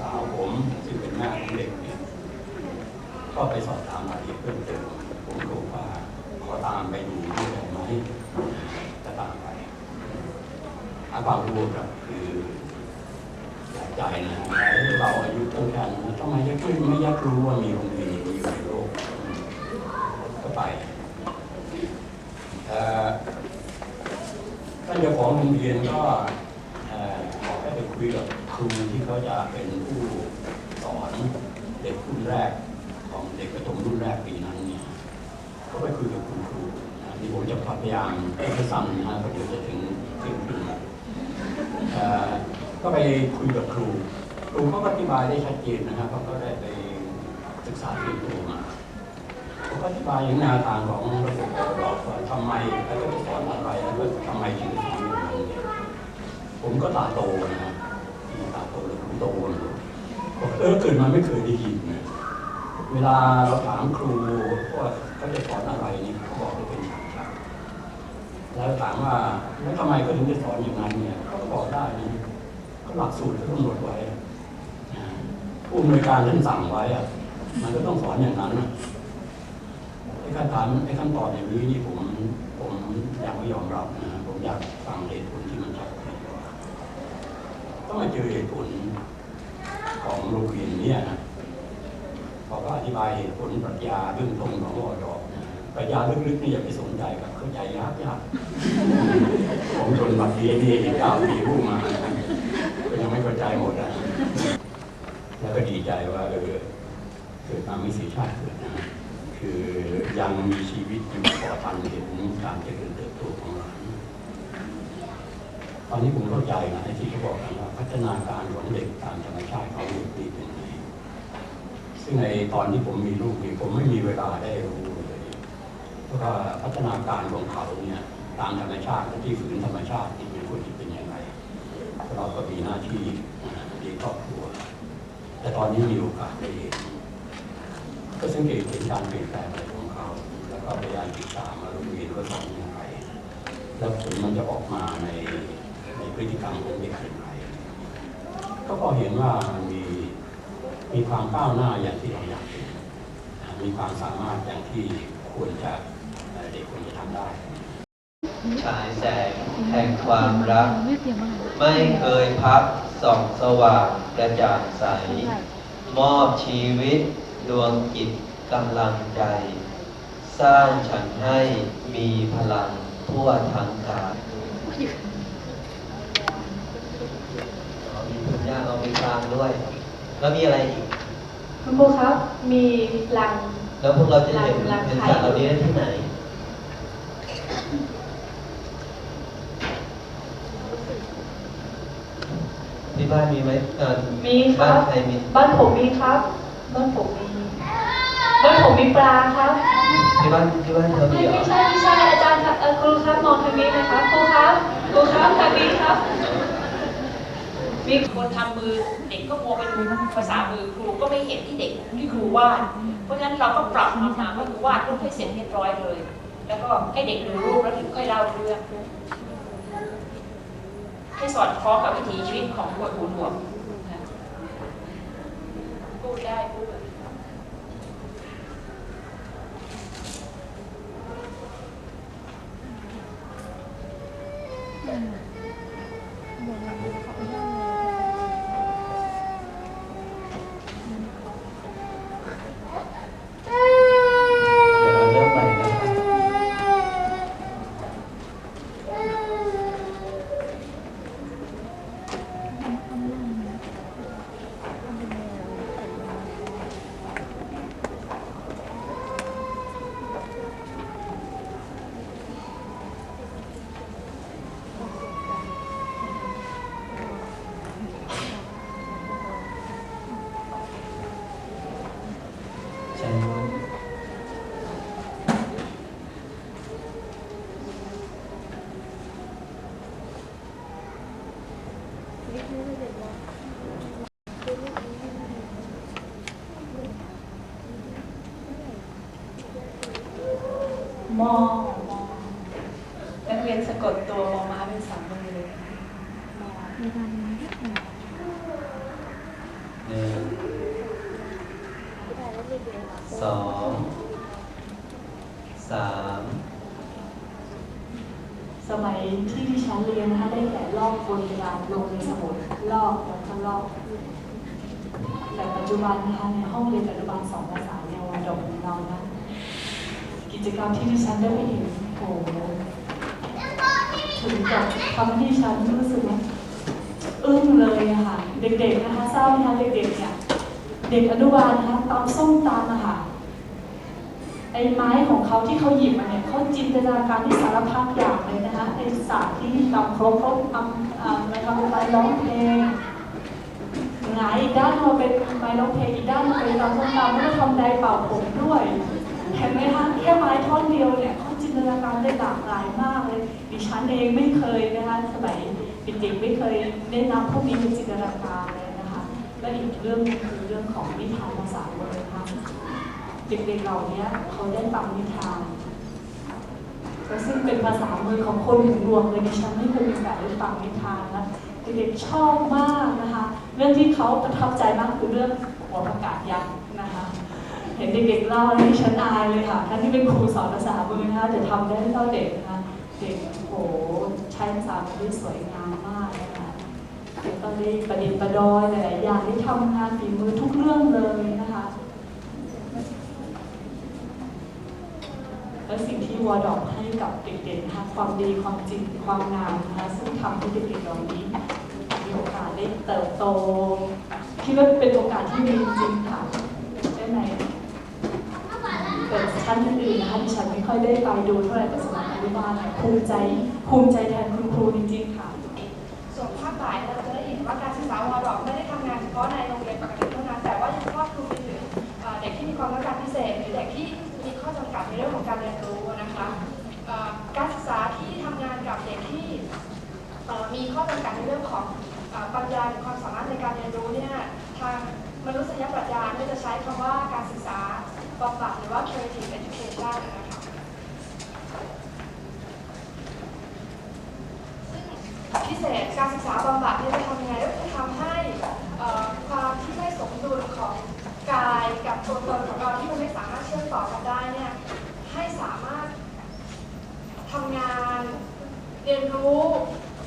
สาวผมซึ่งเป็นแม่ของเด็กเนี่ยก็ไปสอบถามรายละเอียดเพิ่มเติมผมก็บอกว่าขอตามไปดูด้วยได้ไหมจะตามไปอาความรู้ครับคือหลายใจนะเราอายุเท่ากันนะทำไมยังไม่ไม่ยากรู้ว่ามีโรงเรียนมีอยู่ในโลกก็ไปเอ่อท่านเจ้าของโรงเรียนก็เอ่อขอให้ไปคุยกับ ครูที่เขาจะเป็นผู้สอนเด็กรุ่นแรกของเด็กประถมรุ่นแรกปีนั้นเนี่ยก็ไปคุยกับคุณครูนะที่ผมจะพยายามให้สั้นนะฮะเพราะเดี๋ยวจะถึงถึงถึงเอ่อก็ไปคุยกับครู ครูเขาก็อธิบายได้ชัดเจนนะครับเพราะเขาได้ไปศึกษาเรียนรู้มาผมก็อธิบายอย่างแนวทางของระบบบอกว่าทำไมแล้วก็จะสอนอะไรแล้วก็ทำไมถึงสอนอย่างนั้นผมก็ตาโตนะ ตโตเลยผมโตเลยบอกเออเกิดมาไม่เคยได้ยินนะเวลาเราถามครูว่าเขาจะสอนอะไรนี่เขาบอกว่าเป็นฉากๆแล้วถามว่าแล้วทำไมเขาถึงจะสอนอย่างนั้นเนี่ยเขาก็บอกได้นี่เขาหลักสูตรเขากำหนดไว้ผู้อำนวยการท่านสั่งไว้อะมันก็ต้องสอนอย่างนั้นไอ้คำถามไอ้คำตอบอย่างนี้นี่ผมผมยังไม่ยอมรับนะผมอยากฟังเหตุผลที่มันชัดเจนกว่า ต้องมาเจอเหตุผลของโรงเรียนเนี่ยนะพอก็อธิบายเหตุผลปรัชญาเบื้องต้นของอดนะปรัชญาลึกๆนี่อย่าไปสนใจกับเข้าใจยากยากผมจนบัดนี้นี่เก้าปีผู้มาก็ยังไม่เข้าใจหมดนะแล้วก็ดีใจว่าเออเกิดมาไม่เสียชาติเกิดนะคือยังมีชีวิตอยู่พอทันเห็นการเจริญเติบโตของเราต อนนี้ผมเข้าใจนะไอ้ที่เขาบอกกันว่าพัฒนาการของเด็กตามธรรมชาติเขาดีเป็นไงซึ่งในตอนที่ผมมีลูกนี่ผมไม่มีเวลาได้รู้เลยเพราะว่าพัฒนาการของเขาเนี่ยตามธรรมชาติที่ฝืนธรรมชาติที่มันควรจะเป็นยังไงเราก็มีหน้าที่เลี้ยงครอบครัว แต่ตอนนี้มีโอกาสได้เห็นก็สังเกตเห็นการเปลี่ยนแปลงอะไรของเขา แล้วก็พยายามติดตามมาโรงเรียนว่าสอนย่างไรแล้วผลมันจะออกมาใน พฤติกรรมของเด็กอย่างไรก็พอเห็นว่ามันมีมีความก้าวหน้าอย่างที่เราอยากเห็นมีความสามารถอย่างที่ควรจะเด็กควรจะทำได้ฉายแสงแห่งความรัก ไม่เตรียมมาไม่เคยพักส่องสว่างกระจ่างใส มอบชีวิตดวงจิตกำลังใจ สร้างฉันให้มีพลังทั่วทั้งกายอ๋อมีคุณ ย่าเอาไปฟังด้วย แล้วมีอะไรอีกคุณครูครับ มีลัง แล้วพวกเราจะเห็นรักเห็นใครสัตว์เหล่านี้ได้ที่ไหน ที่บ้านมีไหมเอ่อมีคบ้ารันบ ใครมีบ้านผมมีครับ บ้านผมมี บ้านผมมีปลาครับ ที่บ้านที่บ้านเธอมีไม่เหรอไม่ใช่ไม่ใช่อาจารย์ครับเอ่อครูครับมองทางนี้นะครับครูครับครูครับทางนี้ครับ มีคนทำมือเด็กก็มัวไปดูภาษามือครูก็ไม่เห็นที่เด็กที่ครูวาด เพราะฉะนั้นเราก็ปรับมันมาว่าครูวาดรูปให้เสร็จเรียบร้อยเลย แล้วก็ให้เด็กดูรูปแล้วถึงค่อยเล่าเรื่องให้สอดคล้องกับวิถีชีวิตของคนหูหนวกพูดได้พูด นะคะทราบไหมคะเด็กๆเนี่ยเด็กอนุบาลนะคะตำส้มตำอะค่ะไอ้ไม้ของเขาที่เขาหยิบมาเนี่ยเขาจินตนาการที่สารพัดอย่างเลยนะคะไอ้ศาสตร์ที่ตำครบครบทำอ่ามาทำอะไรร้องเพลงหงายอีกด้านมาเป็นไม้ร้องเพลงอีกด้านมาเป็นตำส้มตำแล้วก็ทำไดเป่าผมด้วยเห็นไหมคะแค่ไม้ท่อนเดียวเนี่ยเขาจินตนาการได้หลากหลายมากเลยดิฉันเองไม่เคยนะคะสมัยเด็กๆไม่เคยได้นำพวกนี้เป็นจินตนาการเลย และอีกเรื่องหนึงคือเรื่องของนิทานภาษาเลยนะคะเด็กๆเหล่านี้เขาได้ฟังนิทานซึ่งเป็นภาษามือของคนถึงรวมเลยดิฉันไม่เคยมีโอกาสได้ฟังนิทานนะเด็กๆชอบมากนะคะ เรื่องที่เขาประทับใจมากคือเรื่องหัวประกาศยักษ์นะคะ เห็นเด็กๆเล่าแล้วดิฉันอายเลยค่ะท่านที่เป็นครูสอนภาษามือนะคะจะทำได้เท่าเด็กนะคะเด็กโอ้โหใช้ภาษามือได้สวยงามมากนะคะ แล้วก็ได้ประดิษฐ์ประดอยหลายๆอย่างได้ทำงานฝีมือทุกเรื่องเลยนะคะ และสิ่งที่วอดอกให้กับเด็กๆนะคะความดีความจริงความงามนะคะซึ่งทำให้เด็กๆเหล่านี้มีโอกาสได้เติบโตคิดว่าเป็นโอกาสที่ดีจริงค่ะได้ไหมแต่ชั้นอื่นนะคะดิฉันไม่ค่อยได้ไปดูเท่าไหร่แต่สมัยอนุบาลเนี่ยภูมิใจภูมิใจแทนคุณครูจริง บำบัดหรือว่า creative education นะคะพิเศษการศึกษาบำบัดเนี่ยจะทำยังไงก็คือทำให้ความที่ไม่สมดุลของกายกับตัวตนของเราที่มันไม่สามารถเชื่อมต่อกันได้เนี่ยให้สามารถทำงานเรียนรู้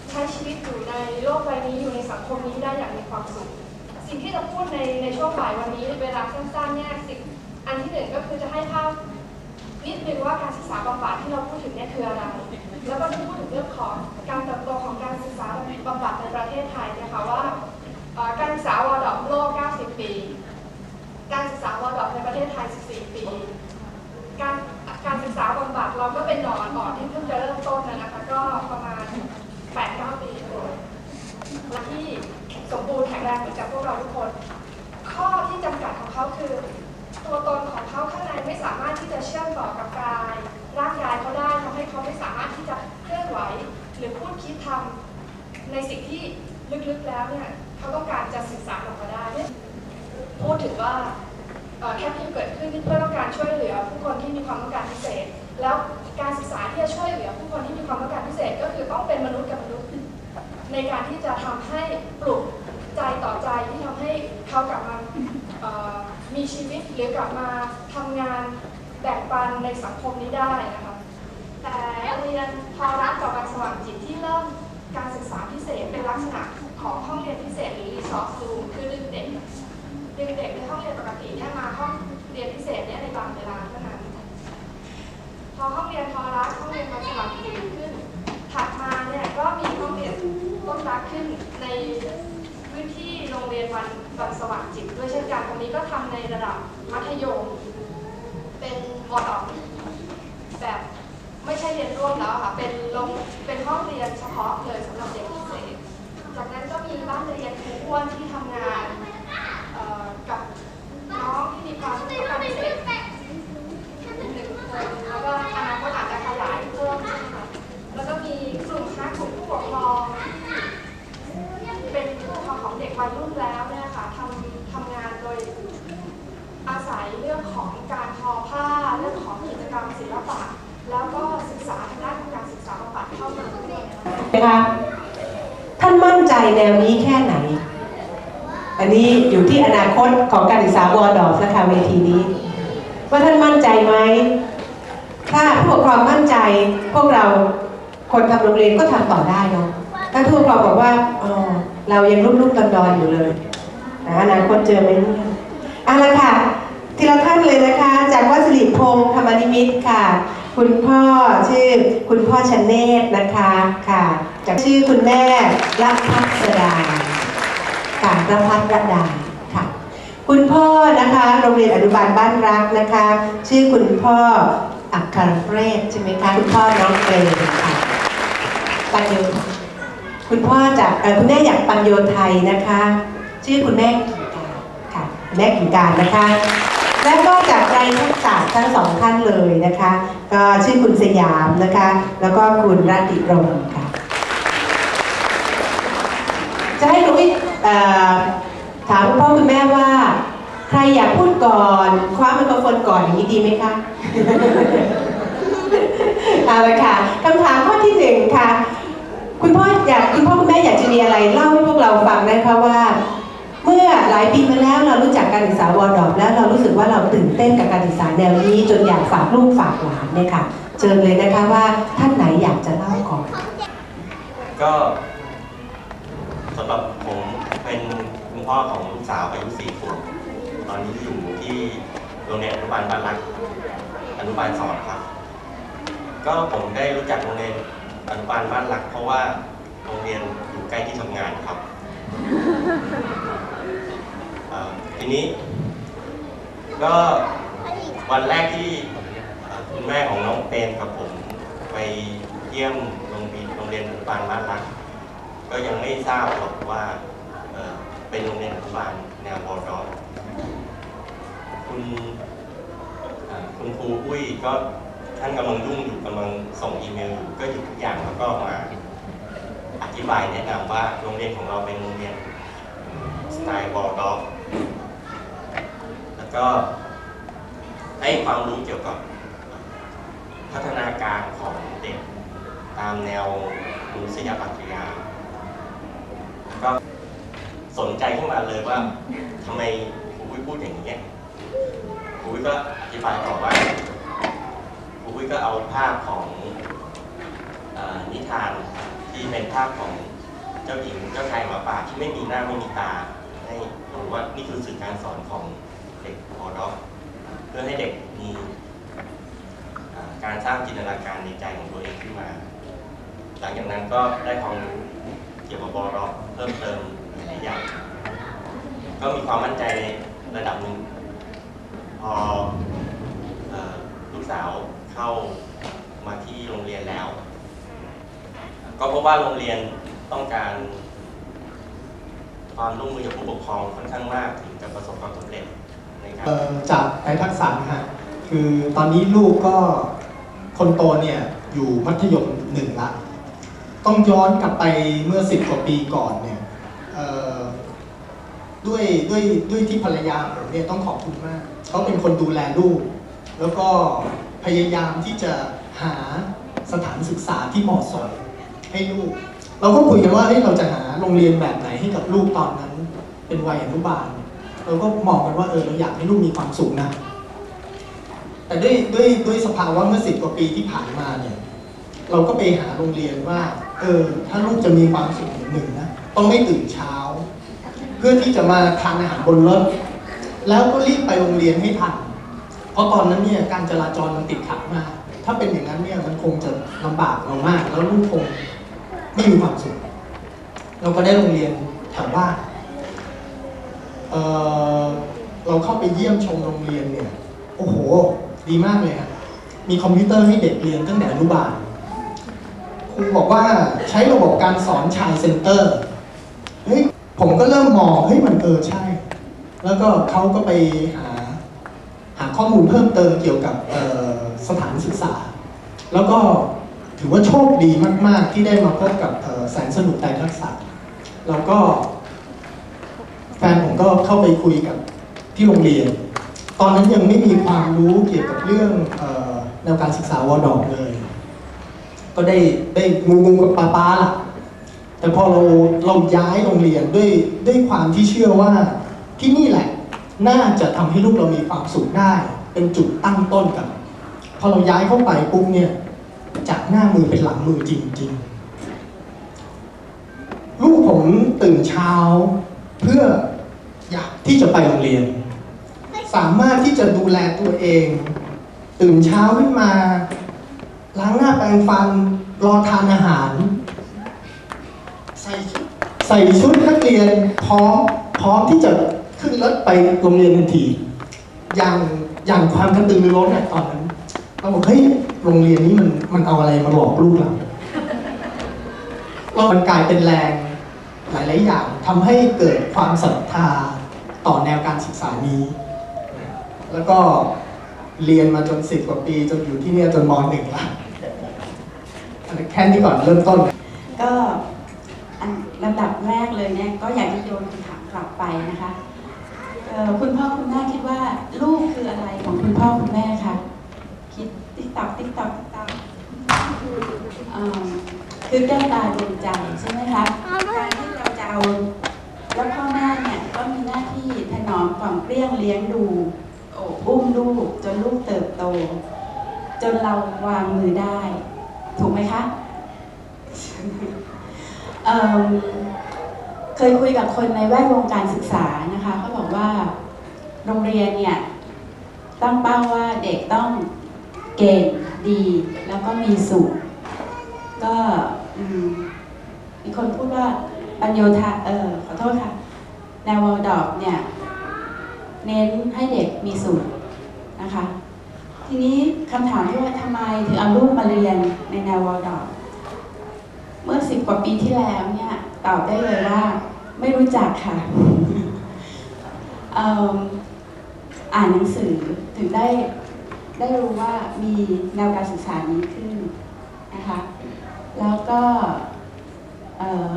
ใช้ชีวิตอยู่ในโลกใบนี้อยู่ในสังคมนี้ได้อย่างมีความสุข สิ่งที่จะพูดในในช่วงบ่ายวันนี้เวลาสั้นๆเนี่ยสิ่ง อันที่หนึ่งก็คือจะให้ภาพนิดนึงว่าการศึกษาบำบัดที่เราพูดถึงเนี่ยคืออะไร แล้วก็จะพูดถึงเรื่องของการเติบโตของการศึกษาบำบัดในประเทศไทยนะคะว่าการศึกษาวอดอกโลก 90 ปี การศึกษาวอดอกในประเทศไทย 14 ปี การการศึกษาบำบัดเราก็เป็นหนอนอ่อนที่เพิ่งจะเริ่มต้นนะนะคะก็ประมาณ 8-9 ปีเลยและที่สมบูรณ์แข็งแรงเหมือนกับพวกเราทุกคน ข้อที่จำกัดของเขาคือ ตัวตนของเขาข้างในไม่สามารถที่จะเชื่อมต่อกับกายร่างกายเขาได้ทำให้เขาไม่สามารถที่จะเคลื่อนไหว หรือพูดคิดทำในสิ่งที่ลึกๆแล้วเนี่ยเขาต้องการจะสื่อสารออกมาได้ พูดถึงว่าแค่เพียงเกิดขึ้นเพื่อต้องการช่วยเหลือผู้คนที่มีความต้องการพิเศษ แล้วการศึกษาที่จะช่วยเหลือผู้คนที่มีความต้องการพิเศษ ก็คือต้องเป็นมนุษย์กับมนุษย์ในการที่จะทำให้ปลุกใจต่อใจที่ทำให้เขากลับมา มีชีวิตหรือกลับมาทำงานแบ่งปันในสังคมนี้ได้นะคะ แต่เรียนพอรัฐกับวันสว่างจิตที่เริ่มการศึกษาพิเศษเป็นลักษณะของห้องเรียนพิเศษหรือรีซอสรูมคือดึงเด็กดึงเด็กในห้องเรียนปกติเนี่ยมาห้องเรียนพิเศษเนี่ยในบางเวลาเท่านั้น พอห้องเรียนพอรัฐห้องเรียนวันสว่างจิตขึ้น ถัดมาเนี่ยก็มีห้องเรียนต้นรักขึ้นในพื้นที่ โรงเรียนวันวันสว่างจิตด้วยเช่นกันตรงนี้ก็ทำในระดับมัธยม เป็นมอดอแบบไม่ใช่เรียนร่วมแล้วค่ะ เป็นโรงเป็นห้องเรียนเฉพาะเลยสำหรับเด็กพิเศษ จากนั้นก็มีบ้านเรียนครูอ้วนที่ทำงานเอ่อกับน้องที่มีความต้องการพิเศษ หนึ่งคนแล้วก็อนาคตอาจจะขยายเพิ่มใช่ไหมคะแล้วก็มีกลุ่มคณะกลุ่มผู้ปกครองที่เป็นผู้ปกครองของเด็กวัยรุ่นแล้วเนี่ยค่ะทำทำงานโดยอาศัยเรื่องของการทอผ้า เรื่องของกิจกรรมศิลปะ แล้วก็ศึกษาทางด้านของการศึกษาบำบัดเข้ามาด้วย นะคะท่านมั่นใจแนวนี้แค่ไหน อันนี้อยู่ที่อนาคตของการศึกษาวอดอฟนะคะเวทีนี้ ว่าท่านมั่นใจไหมถ้าผู้ปกครองมั่นใจพวกเราคนทำโรงเรียนก็ทำต่อได้เนาะถ้าผู้ปกครองบอกว่าอ๋อเรายังรุ่มๆดอนๆอยู่เลยนะอนาคตเจอไหมเนี่ยเอาละค่ะทีละท่านเลยนะคะ จากวัดสิริพงศ์ธรรมนิมิตค่ะ คุณพ่อชื่อคุณพ่อชนเนตนะคะค่ะจากชื่อคุณแม่รักพัสดาค่ะรัพัฒดาค่ะ คุณพ่อนะคะโรงเรียนอนุบาลบ้านรักนะคะ ชื่อคุณพ่ออัครเรศใช่ไหมคะคุณพ่อน้องเกรนค่ะปัญโยคุณพ่อจากคุณแม่อยากปัญโยไทยนะคะ ชื่อคุณแม่กิ่งการค่ะแม่กิ่งการนะคะ และก็จากไรทักษะทั้งสองท่านเลยนะคะ ก็ชื่อคุณสยามนะคะ แล้วก็คุณรัติรมค่ะ จะให้หนูวิเอ่อถามคุณพ่อคุณแม่ว่า ใครอยากพูดก่อนคว้าไมโครโฟนก่อนอย่างนี้ดีไหมคะเอาละค่ะคำถามข้อที่หนึ่งค่ะ คุณพ่ออยากคุณพ่อคุณแม่อยากจะมีอะไรเล่าให้พวกเราฟังนะคะว่า หลายปีมาแล้วเรารู้จักการศึกษาวอร์ดอปแล้วเรารู้สึกว่าเราตื่นเต้นกับการศึกษาแนวนี้จนอยากฝากลูกฝากหลานเนี่ยค่ะเชิญเลยนะคะว่าท่านไหนอยากจะเล่าก่อน ก็สำหรับผมเป็นคุณพ่อของลูกสาวอายุสี่ขวบตอนนี้อยู่ที่โรงเรียนอนุบาลบ้านรักอนุบาลสอนครับ ก็ผมได้รู้จักโรงเรียนอนุบาลบ้านรัก เพราะว่าโรงเรียนอยู่ใกล้ที่ทำงานครับ ทีนี้ ก็วันแรกที่คุณแม่ของน้องเปรมกับผมไปเยี่ยมโรงเรียนโรงเรียนอนุบาลบ้านรัก ก็ยังไม่ทราบหรอกว่าเป็นโรงเรียนอนุบาลแนวบอดอคุณเอ่อคุณครูอุ้ยก็ท่านกำลังยุ่งอยู่กำลังส่งอีเมลอยู่ก็หยุดทุกอย่างแล้วก็มาอธิบายแนะนำว่าโรงเรียนของเราเป็นโรงเรียนสไตล์บอดอแล้ว ก็ให้ความรู้เกี่ยวกับพัฒนาการของเด็กตามแนวมนุษยปรัชญาก็สนใจขึ้นมาเลยว่าทำไมครูวิพูดอย่างนี้ครูวิก็อธิบายต่อว่าครูวิก็เอาภาพของเออนิทานที่เป็นภาพของเจ้าหญิงเจ้าชายหมาป่าที่ไม่มีหน้าไม่มีตาให้ดูว่านี่คือสื่อการสอนของ เด็กพอดอเพื่อให้เด็กมีการสร้างจินตนาการในใจของตัวเองขึ้นมา หลังจากนั้นก็ได้ความรู้เกี่ยวกับบอร็อกเพิ่มเติมหลายอย่าง ก็มีความมั่นใจในระดับหนึ่งพออลูกสาวเข้ามาที่โรงเรียนแล้ว ก็พบว่าโรงเรียนต้องการความร่วมมือจากผู้ปกครองค่อนข้างมากถึงจะประสบความสำเร็จ จากในทักษะนะฮะคือตอนนี้ลูกก็คนโตเนี่ยอยู่มัธยมหนึ่งละต้องย้อนกลับไปเมื่อสิบกว่าปีก่อนเนี่ยด้วยด้วยด้วยที่ภรรยาผมเนี่ยต้องขอบคุณมากเขาเป็นคนดูแลลูก แล้วก็พยายามที่จะหาสถานศึกษาที่เหมาะสมให้ลูก เราก็คุยกันว่าเฮ้ยเราจะหาโรงเรียนแบบไหนให้กับลูกตอนนั้น เป็นวัยอนุบาลเเราก็มองกันว่าเออเราอยากให้ลูกมีความสุขนะ แต่ด้วยด้วยด้วยสภาวะเมื่อสิบกว่าปีที่ผ่านมาเนี่ย เราก็ไปหาโรงเรียนว่า เออ ถ้าลูกจะมีความสุขหนึ่งนะต้องไม่ตื่นเช้า เพื่อที่จะมาทานอาหารบนรถแล้วก็รีบไปโรงเรียนให้ทันเพราะตอนนั้นเนี่ยการจราจรมันติดขัดมากถ้าเป็นอย่างนั้นเนี่ยมันคงจะลำบากเรามาก แล้วลูกคงไม่มีความสุข เราก็ได้โรงเรียนแถวบ้าน เเราเข้าไปเยี่ยมชมโรงเรียนเนี่ย โอ้โห ดีมากเลยครับมีคอมพิวเตอร์ให้เด็กเรียนตั้งแต่อนุบาลครูบอกว่าใช้ระบบการสอนชายเซ็นเตอร์เฮ้ยผมก็เริ่มมองเฮ้ยมันเออใช่ แล้วก็เขาก็ไปหาหาข้อมูลเพิ่มเติมเกี่ยวกับสถานศึกษา แล้วก็ถือว่าโชคดีมาก ๆ ที่ได้มาพบกับแสนสนุกใจทักษะแล้วก็ นผมก็เข้าไปคุยกับที่โรงเรียน ตอนนั้นยังไม่มีความรู้เกี่ยวกับเรื่องแนวการศึกษาวอดอกเลย ก็ได้ได้งูงูกับปลาปลาล่ะแต่พอเราเราย้ายโรงเรียนด้วยด้วยความที่เชื่อว่าที่นี่แหละน่าจะทำให้ลูกเรามีความสุขได้ เป็นจุดตั้งต้นกันพอเราย้ายเข้าไปปุ๊บเนี่ยจากหน้ามือเป็นหลังมือจริง ๆ ลูกผมตื่นเช้าเพื่อ อยากที่จะไปโรงเรียน สามารถที่จะดูแลตัวเอง ตื่นเช้าขึ้นมา ล้างหน้าแปรงฟัน รอทานอาหาร ใส่ชุดใส่ชุดนักเรียนพร้อมพร้อมที่จะขึ้นรถไปโรงเรียนทันที อย่างอย่างความกระตือรือร้นเนี่ยตอนนั้นเราบอกเฮ้ยโรงเรียนนี้มันมันเอาอะไรมาหลอกลูกเราเรามันกลายเป็นแรง หลาย ๆ อย่างทำให้เกิดความศรัทธาต่อแนวการศึกษานี้ แล้วก็เรียนมาจนสิบกว่าปีจนอยู่ที่เนี่ยจนมหนึ่งละแค่นี้ก่อนเริ่มต้น ก็อันลำดับแรกเลยเนี่ยก็อยากจะโยนคำถามกลับไปนะคะคุณพ่อคุณแม่คิดว่าลูกคืออะไรของคุณพ่อคุณแม่คะคิดติ๊กตักติ๊กตักติ๊กตักเอ่อ คือแก้วตาดวงใจใช่ไหมคะการที่เราจะเอาแล้วพ่อแม่เนี่ยก็มีหน้าที่ถนอมกล่อมเกลี้ยงเลี้ยงดูโอบอุ้มลูกจนลูกเติบโต จนเราวางมือได้ ถูกไหมคะเเคยคุยกับคนในแวดวงการศึกษานะคะเขาบอกว่าโรงเรียนเนี่ยตั้งเป้าว่าเด็กต้องเก่งดีแล้วก็มีสุข ก็มีคนพูดว่าปัญโยธาเออขอโทษค่ะแนววอลดอกเนี่ยเน้นให้เด็กมีสุขนะคะ ทีนี้คำถามที่ว่าทำไมถึงเอาลูกมาเรียนในแนววอลดอก เมื่อสิบกว่าปีที่แล้วเนี่ยตอบได้เลยว่า ไม่รู้จักค่ะเอิ่มอ่านหนังสือถึงได้ได้รู้ว่ามีแนวการศึกษานี้ขึ้นนะคะ แล้วก็เอ่อ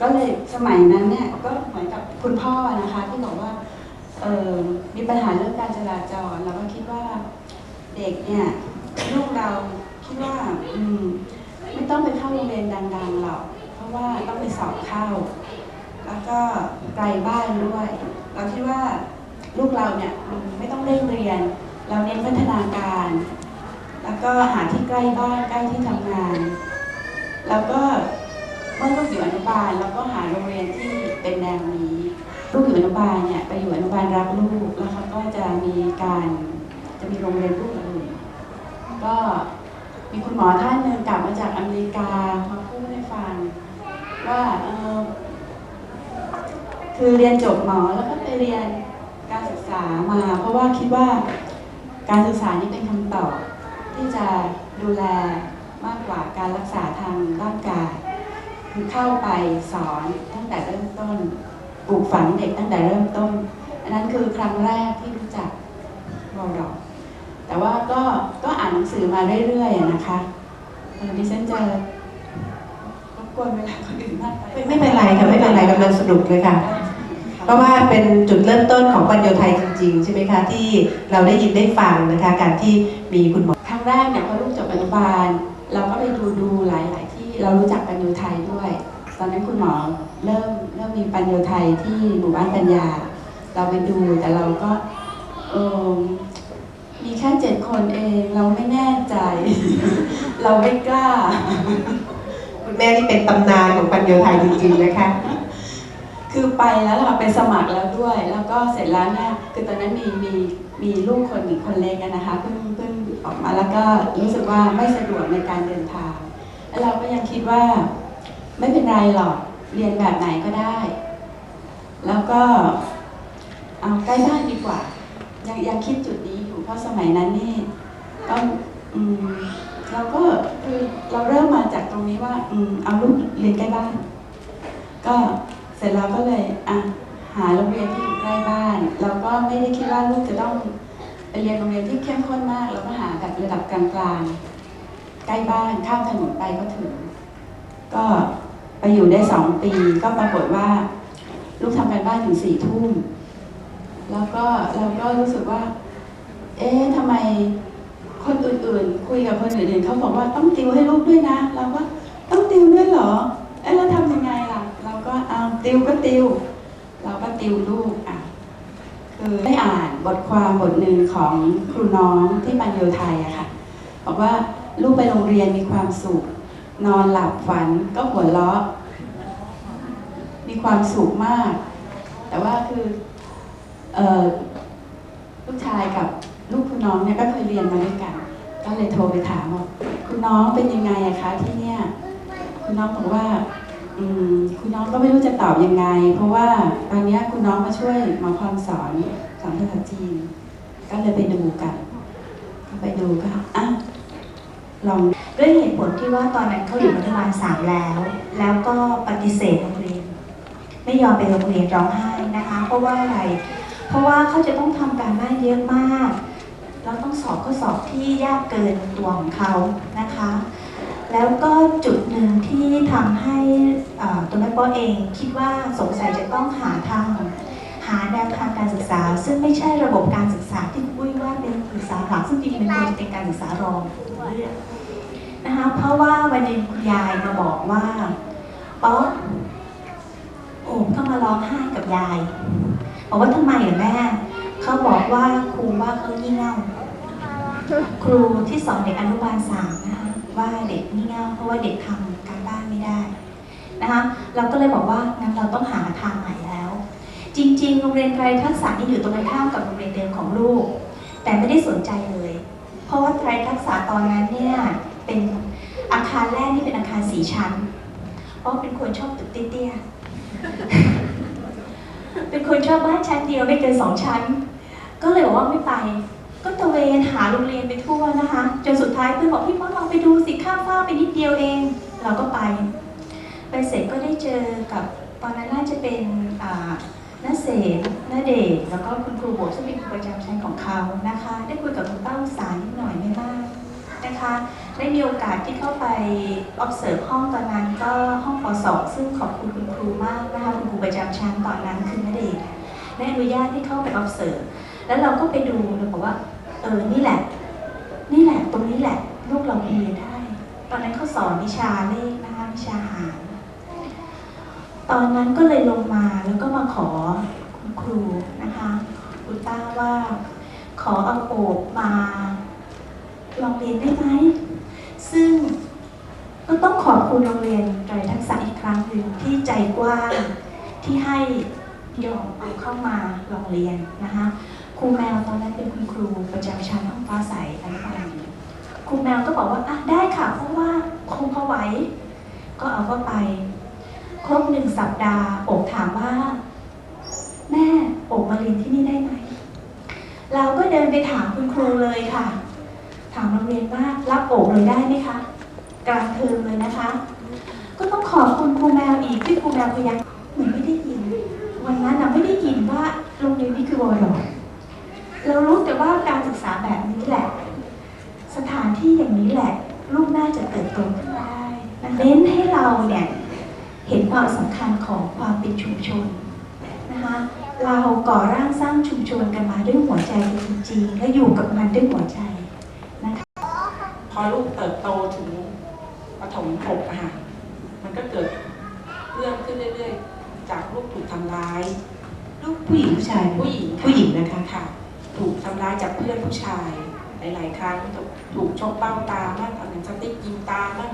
ก็เลยสมัยนั้นเนี่ยก็เหมือนกับคุณพ่อนะคะที่บอกว่าเอ่อมีปัญหาเรื่องการจราจรเราก็คิดว่าเด็กเนี่ยลูกเราคิดว่าอืมไม่ต้องไปเข้าโรงเรียนดังๆหรอกเพราะว่าต้องไปสอบเข้า แล้วก็ไกลบ้านด้วย เราคิดว่าลูกเราเนี่ยไม่ต้องเร่งเรียน เราเน้นพัฒนาการ แล้วก็หาที่ใกล้บ้านใกล้ที่ทำงาน แล้วก็เมื่อลูกอยู่อนุบาลเราก็หาโรงเรียนที่เป็นแนวนี้ลูกอยู่อนุบาลเนี่ยไปอยู่อนุบาลรักลูกแล้วเขาก็จะมีการจะมีโรงเรียนลูกอื่นก็มีคุณหมอท่านหนึ่งกลับมาจากอเมริกามาพูดให้ฟังว่าเออคือเรียนจบหมอแล้วก็ไปเรียนการศึกษามา เพราะว่าคิดว่าการศึกษานี่เป็นคำตอบที่จะดูแล มากกว่าการรักษาทางร่างกาย คือเข้าไปสอนตั้งแต่เริ่มต้นปลูกฝังเด็กตั้งแต่เริ่มต้น อันนั้นคือครั้งแรกที่รู้จักวอลดอกแต่ว่าก็ก็อ่านหนังสือมาเรื่อยๆอะนะคะเออดิฉันจะรบกวนเวลาคนอื่นมากไปไม่ไม่เป็นไรค่ะไม่เป็นไรกำลังสนุกเลยค่ะเพราะว่าเป็นจุดเริ่มต้นของปัญโยไทยจริงๆ ใช่ไหมคะที่เราได้ยินได้ฟังนะคะการที่มีคุณหมอครั้งแรกเนี่ยพอลูกจบอนุบาล เราก็ไปดูดูหลาย ๆ ที่เรารู้จักปัญโยไทยด้วย ตอนนั้นคุณหมอเริ่มเริ่มมีปัญโยไทยที่หมู่บ้านปัญญา เราไปดูแต่เราก็เออมีแค่เจ็ดคนเองเราไม่แน่ใจ เราไม่กล้า คุณแม่ที่เป็นตำนานของปัญโยไทยจริงๆนะคะ คือไปแล้วเราไปสมัครแล้วด้วย แล้วก็เสร็จแล้วเนี่ยคือตอนนั้นมีมีมีลูกคนหนึ่งคนเล็กอะนะคะเพิ่งเพิ่ง ออกมาแล้วก็รู้สึกว่าไม่สะดวกในการเดินทางแล้วเราก็ยังคิดว่าไม่เป็นไรหรอกเรียนแบบไหนก็ได้ แล้วก็เอาใกล้บ้านดีกว่า ยังยังคิดจุดนี้อยู่เพราะสมัยนั้นนี่ต้องอืมเราก็คือเราเริ่มมาจากตรงนี้ว่าอืมเอาลูกเรียนใกล้บ้าน ก็เสร็จแล้วก็เลยอะหาโรงเรียนที่อยู่ใกล้บ้าน เราก็ไม่ได้คิดว่าลูกจะต้อง เรียนโรงเรียนที่เข้มข้นมากเราก็หาแบบระดับกลางๆ ใกล้บ้านข้ามถนนไปก็ถึง ก็ไปอยู่ได้สองปี ก็ปรากฏว่า ลูกทำการบ้านถึงสี่ทุ่มแล้วก็เราก็รู้สึกว่า เอ๊ะทำไมคนอื่นๆ คุยกับคนอื่นๆเขาบอกว่าต้องติวให้ลูกด้วยนะ เราก็ต้องติวด้วยเหรอเอ๊ะเราทำยังไงล่ะ เราก็เอาติวก็ติว เราก็ติวลูกอะ คือได้อ่านบทความบทหนึ่งของครูน้องที่ปัญโยไทยอะค่ะบอกว่าลูกไปโรงเรียนมีความสุข นอนหลับฝันก็หัวเราะมีความสุขมาก แต่ว่าคือออลูกชายกับลูกคุณน้องเนี่ยก็เคยเรียนมาด้วยกัน ก็เลยโทรไปถามว่าคุณน้องเป็นยังไงอะคะที่เนี่ย คุณน้องบอกว่า อืมคุณน้องก็ไม่รู้จะตอบยังไง เพราะว่าตอนเนี้ยคุณน้องมาช่วยหมอพรสอนสอนภาษาจีน ก็เลยไปดูกันก็ไปดูก็อะลองด้วยเหตุผลที่ว่าตอนนั้นเขาอยู่มัธยมสามแล้ว แล้วก็ปฏิเสธโรงเรียน ไม่ยอมไปโรงเรียนร้องไห้นะคะ เพราะว่าอะไร เพราะว่าเขาจะต้องทำการบ้านเยอะมาก แล้วต้องสอบข้อสอบที่ยากเกินตัวของเขานะคะ แล้วก็จุดหนึ่งที่ทำให้ตัวแม่ป้อเองคิดว่าสงสัยจะต้องหาทางหาแนวทางการศึกษา ซึ่งไม่ใช่ระบบการศึกษาที่คุยว่าเป็นศึกษาหลักซึ่งจริงๆมันควรจะเป็นการศึกษารองนะคะเพราะว่าวันหนึ่งคุณยายมาบอกว่าป๊อโอมก็มาร้องไห้กับยายบอกว่าทำไมเหรอแม่เขาบอกว่าครูว่าเขางี่เง่าครูที่สอนเด็กอนุบาลสาม ว่าเด็กงี่เง่าเพราะว่าเด็กทำการบ้านไม่ได้นะคะเราก็เลยบอกว่างั้นเราต้องหาทางใหม่แล้ว จริงๆ โรงเรียนไตรทักษะนี่อยู่ตรงกันข้ามกับโรงเรียนเดิมของลูก แต่ไม่ได้สนใจเลย เพราะว่าไตรทักษะตอนนั้นเนี่ยเป็นอาคารแรกนี่เป็นอาคารสีชั้น เพราะเป็นคนชอบตึกเตี้ยเป็นคนชอบบ้านชั้นเดียวไม่เกินสองชั้น ก็เลยบอกว่าไม่ไป ก็ตะเวนหาโรงเรียนไปทั่วนะคะ จนสุดท้ายเพื่อนบอกพี่ป้อลองไปดูสิข้ามฟ้าไปนิดเดียวเอง เราก็ไป ไปเสร็จก็ได้เจอกับตอนนั้นน่าจะเป็นน้าเสนน้าเดชแล้วก็คุณครูโบซึ่งเป็นครูประจำชั้นของเขานะคะ ได้คุยกับคุณป้าอุสานิดหน่อยไม่มากนะคะ ได้มีโอกาสที่เข้าไป observe ห้องตอนนั้นก็ห้องป .2 ซึ่งขอบคุณคุณครูมากนะคะคุณครูประจำชั้นตอนนั้นคือนาเดชได้อนุญาตให้เข้าไป observe แล้วเราก็ไปดูเราบอกว่า เออ นี่แหละ นี่แหละ ตรงนี้แหละ ลูกเราเรียนได้ ตอนนั้นเขาสอนวิชาเลขนะคะวิชาหาร ตอนนั้นก็เลยลงมาแล้วก็มาขอคุณครูนะคะคุณต้าว่า ขอเอาโอบมาลองเรียนได้ไหม ซึ่งก็ต้องขอบคุณโรงเรียนไตรทักษะอีกครั้งหนึ่งที่ใจกว้างที่ให้ยอมเอาเข้ามาลองเรียนนะคะ ครูแมวตอนนั้นเป็นคุณครูประจำชั้นห้องฟ้าใสอนุบาลหนึ่งครูแมวก็บอกว่าอะได้ค่ะเพราะว่าคงพอไหวก็เอาเข้าไป ครบหนึ่งสัปดาห์โอกถามว่า แม่โอกมาเรียนที่นี่ได้ไหม เราก็เดินไปถามคุณครูเลยค่ะ ถามโรงเรียนว่ารับโอกเลยได้ไหมคะกลางเทอมเลยนะคะ ก็ต้องขอบคุณครูแมวอีกที่ครูแมวพยายามเหมือนไม่ได้ยิน วันนั้นเราไม่ได้ยินว่าโรงเรียนนี้คือวอร์ด เรารู้แต่ว่าการศึกษาแบบนี้แหละ สถานที่อย่างนี้แหละ ลูกน่าจะเติบโตขึ้นมาได้นะเน้นให้เราเนี่ยเห็นความสำคัญของความเป็นชุมชนนะคะเราก่อร่างสร้างชุมชนกันมาด้วยหัวใจจริงๆและอยู่กับมันด้วยหัวใจนะคะพอลูกเติบโตถึงประถมหกอะค่ะมันก็เกิดเรื่องขึ้นเรื่อยๆ จากลูกถูกทำร้าย ลูกผู้หญิงผู้ชายผู้หญิงะผู้หญิงนะคะค่ะ ถูกทำร้ายจากเพื่อนผู้ชาย หลาย ๆ ครั้งถูกชกเบ้าตาบ้างเอาหนังสติ๊กยิงตาบ้าง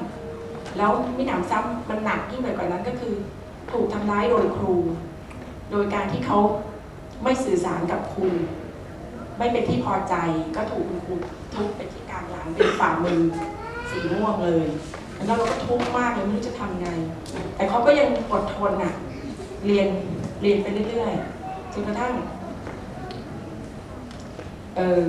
แล้วไม่หนำซ้ำมันหนักยิ่งไปกว่านั้นก็คือ ถูกทำร้ายโดยครู โดยการที่เขาไม่สื่อสารกับครูไม่เป็นที่พอใจก็ถูกคุณครูทุบไปที่กลางหลังเป็นฝ่ามือสีม่วงเลยแล้วเราก็ทุกข์มากเลยไม่รู้จะทำไง แต่เขาก็ยังอดทนน่ะ เรียนเรียนไปเรื่อยๆจนกระทั่ง เออ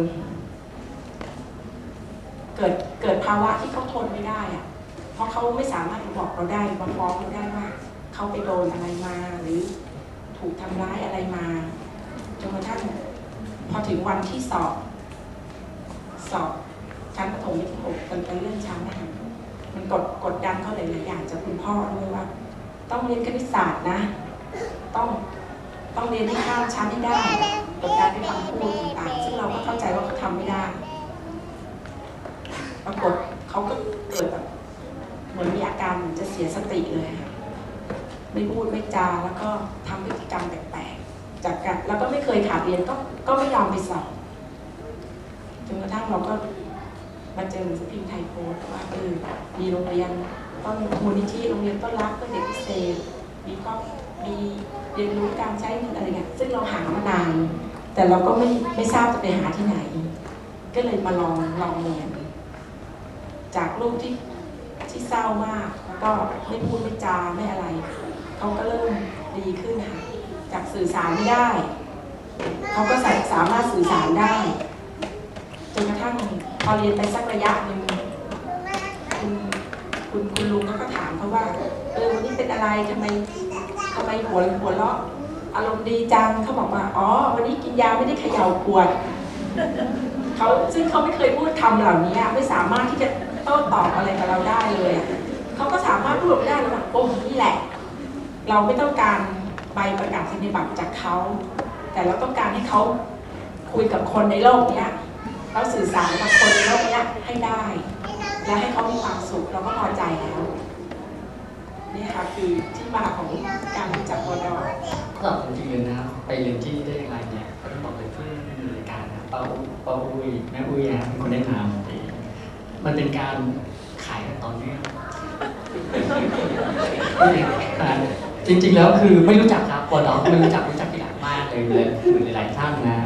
เกิดเกิดภาวะที่เขาทนไม่ได้อะเพราะเขาไม่สามารถบอกเราได้มาฟ้องเราได้ว่าเขาไปโดนอะไรมาหรือถูกทำร้ายอะไรมาจนกระทั่งพอถึงวันที่สอบ สอบชั้นประถมที่หกเป็นเป็นเรื่องชั้นนะคะมันกดกดดันเขาหลายๆอย่างจากคุณพ่อด้วยว่า ต้องเรียนคณิตศาสตร์นะ ต้อง ต้องเรียนให้ข้ามชั้นให้ได้กดดันด้วยคำพูดต่างๆซึ่งเราก็เข้าใจว่าเขาทำไม่ได้ ปรากฏเขาก็เกิดแบบเหมือนมีอาการเหมือนจะเสียสติเลยค่ะไม่พูดไม่จาแล้วก็ทำพฤติกรรมแปลกๆจากกันแล้วก็ไม่เคยขาดเรียนก็ก็ไม่ยอมไปสอบจนกระทั่งเราก็มาเจอหนังสือพิมพ์ไทยโพสว่าเออมีโรงเรียนต้นมูลนิธิโรงเรียนต้นรักเพื่อเด็กพิเศษมีก็ มีเรียนรู้การใช้เงินอะไรเงี้ยซึ่งเราหามานาน แต่เราก็ไม่ไม่ทราบจะไปหาที่ไหน ก็เลยมาลองลองเรียน จากลูกที่ที่เศร้ามาก แล้วก็ไม่พูดไม่จาไม่อะไร เขาก็เริ่มดีขึ้นค่ะ จากสื่อสารไม่ได้ เขาก็สามารถสื่อสารได้ จนกระทั่งพอเรียนไปสักระยะหนึ่งคุณคุณคุณลุงก็ถามเขาว่า เออวันนี้เป็นอะไรทำไม ทำไมหัวหัวเราะอารมณ์ดีจังเขาบอกว่าอ๋อ วันนี้กินยาไม่ได้เขย่าขวดเขาซึ่งเขาไม่เคยพูดคำเหล่านี้ไม่สามารถที่จะโต้ตอบอะไรกับเราได้เลยเขาก็สามารถพูดได้เลยว่าโอ้นี่แหละ เราไม่ต้องการใบประกาศนียบัตรจากเขาแต่เราต้องการให้เขาคุยกับคนในโลกเนี้ยแล้วสื่อสารกับคนในโลกเนี้ยให้ได้ และให้เขามีความสุขเราก็พอใจแล้ว นี่ค่ะคือที่มาของการรู้จักวอดอก็จริงๆนะครับไปเรียนที่นี่ได้ยังไงเนี่ยก็ต้องบอกเลยเพื่อนรายการนะป้าป้าอุ้ยแม่อุ้ยนะเป็นคนแนะนำเองมันเป็นการขายกันตอนนื่องอ่าจริงๆแล้วคือไม่รู้จักครับปอดอไม่รู้จักรู้จักที่หลังมากเลยเลยเหมือนหลายๆท่านนะ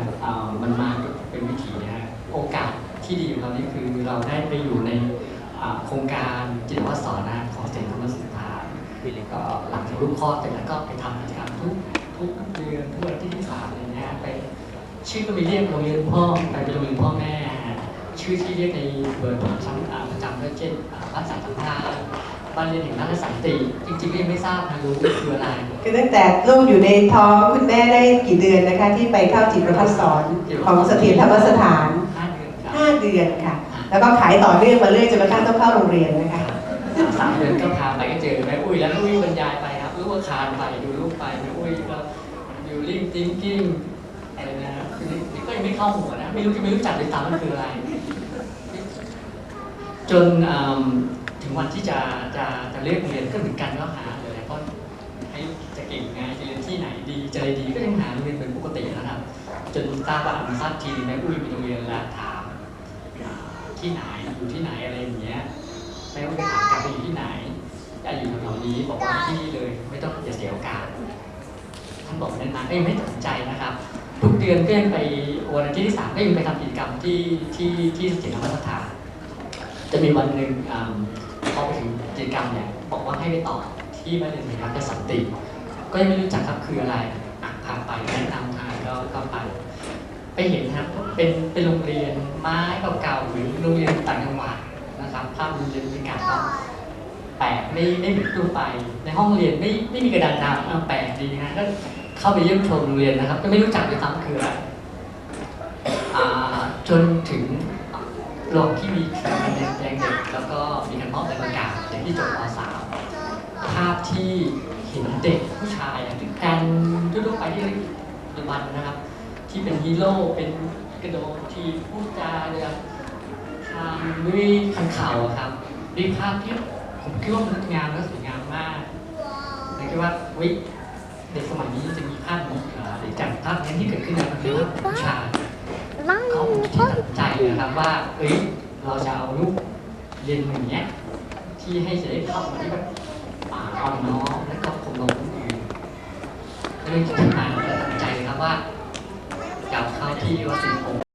มันมาเป็นวิถีนะฮะโอกาสที่ดีของเรานี่คือเราได้ไปอยู่ในโครงการจิตวัตรสอนนะของเสียงธรรมส ถานก็หลังจากลูกคลอดเสร็จแล้วก็ไปทำกิจกรรมทุกทุกเดือนทุกวันที่ที่สามเลยนะฮะไปชื่อก็มีเรียกโรงเรียนพ่อไปเป็นโรงเรียนพ่อแม่ฮะชื่อที่เรียกในเบอร์โทรศัพท์อ่าประจำก็เช่นอ่าบ้านสายสัมพันธ์บ้านเรียนแห่งราชสันติจริงๆก็ยังไม่ทราบนะรู้ว่าคืออะไรคือตั้งแต่ลูกอยู่ในท้องคุณแม่ได้กี่เดือนนะคะ ที่ไปเข้าจิตประพัฒสอนของเสถียรธรรมสถานห้าเดือนครับ5เดือนค่ะ แล้วก็ขายต่อเนื่องมาเรื่อยจนกระทั่งต้องเข้าโรงเรียนนะคะสามเดือนก็พาไปานไปดูลูกไปแม่อุ้ยก็ดูลิงทิงกิ้งอะไรนะคือก็ยังไม่เข้าหัวนะ ไม่รู้จะไม่รู้จักเลยตามมันคืออะไร จนถึงวันที่จะจะจะเลือกเรียนก็เหมือนกันก็หาเลยก็ให้จะเก่งไงจะเรียนที่ไหนดีจะอะไรดีก็ยังหาเรียนเป็นปกตินะครับจนทราบว่าอนุทราบทีแม่อุ้ยมีโรงเรียนแล้วถามที่ไหนอยู่ที่ไหนอะไรอย่างเงี้ยแม่อุ้ยก็ถามกลับไปอยู่ที่ไหน จะอยู่แถวนี้บอกว่าที่นี่เลยไม่ต้องอย่าเสียโอกาสท่านบอกแนะนำเอ้ยไม่ตัดสินใจนะครับ ทุกเดือนก็ยังไปวันอาทิตย์ที่สามก็ยังไปทำกิจกรรมที่ที่ที่เสถียรธรรมสถานจะมีวันหนึ่งอ่าพอไปถึงกิจกรรมเนี่ยบอกว่าให้ไปต่อที่บ้านเรียนแห่งรัฐสันติก็ยังไม่รู้จักครับคืออะไรอะพาไปแนะนำทางก็ก็ไปไปเห็นครับเป็นเป็นโรงเรียนไม้เก่าๆหรือโรงเรียนต่างจังหวัดนะครับภาพโรงเรียนบรรยากาศ แปลกไม่ไม่เหมือนทั่วไป ในห้องเรียนไม่ไม่มีกระดานดำแปลกดีนะก็เข้าไปเยี่ยมชมโรงเรียนนะครับ ก็ไม่รู้จักด้วยซ้ำคืออะไรอ่าจนถึงโรงที่มีการแสดงเด็กแล้วก็มีการมอบใบประกาศเด็กที่จบม .3 ภาพที่เห็นเด็กผู้ชายอะที่การทั่วไปที่ปัจจุบันนะครับ ที่เป็นฮีโร่เป็นกระโดดทีบพูดจาเรือทำด้วยคันเข่าครับนี่ภาพที่ คิดว่ามันงดงามและสวยงามมากผมคิดว่าวิเด็กสมัยนี้จะมีภาพนี้เหรอหรือจากภาพนี้ที่เกิดขึ้นในมันเป็นภาพผู้ชายเขาที่ตัดสินใจนะครับว่าเอ้ยเราจะเอาลูกเรียนอย่างเงี้ยที่ให้จะได้เข้ามาที่แบบป่าอ่อนน้อมและก็คมลงคนอื่นก็เลยคิดขึ้นมาแล้วตัดสินใจเลยครับว่าจะเอาเข้าที่วัดสิงห์